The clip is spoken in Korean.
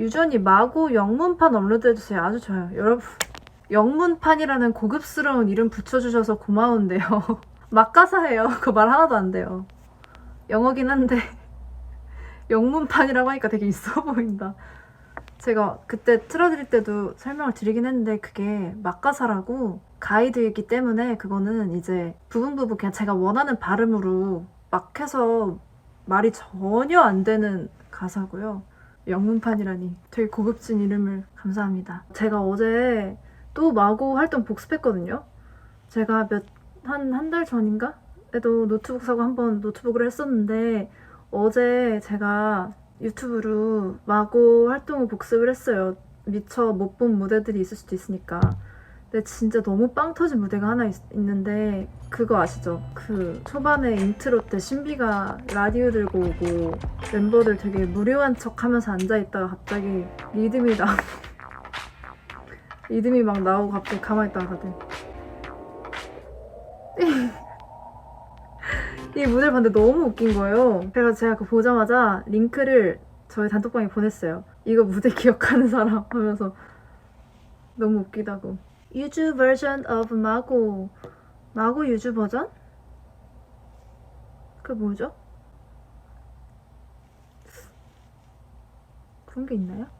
유전이 마구 영문판 업로드해주세요. 아주 좋아요. 여러분, 영문판이라는 고급스러운 이름 붙여주셔서 고마운데요. 막가사예요. 그 말 하나도 안 돼요. 영어긴 한데 영문판이라고 하니까 되게 있어 보인다. 제가 그때 틀어드릴 때도 설명을 드리긴 했는데 그게 막가사라고 가이드이기 때문에 그거는 이제 부분 부분 그냥 제가 원하는 발음으로 막 해서 말이 전혀 안 되는 가사고요. 영문판이라니 되게 고급진 이름을 감사합니다. 제가 어제 또 마고 활동 복습했거든요. 제가 몇 한 한 달 전인가? 에도 노트북 사고 한번 노트북을 했었는데 어제 제가 유튜브로 마고 활동 을 복습을 했어요. 미처 못 본 무대들이 있을 수도 있으니까. 근데 진짜 너무 빵 터진 무대가 하나 있, 는데 그거 아시죠? 그 초반에 인트로 때 신비가 라디오 들고 오고 멤버들 되게 무료한 척 하면서 앉아있다가 갑자기 리듬이 나 리듬이 막 나오고 갑자기 가만히 있다가 다들 이 무대를 봤는데 너무 웃긴 거예요. 그래서 제가 그 보자마자 링크를 저희 단톡방에 보냈어요. 이거 무대 기억하는 사람 하면서 너무 웃기다고. 유주 버전 of 마고 마고 유주 버전? 그 뭐죠? 그런 게 있나요?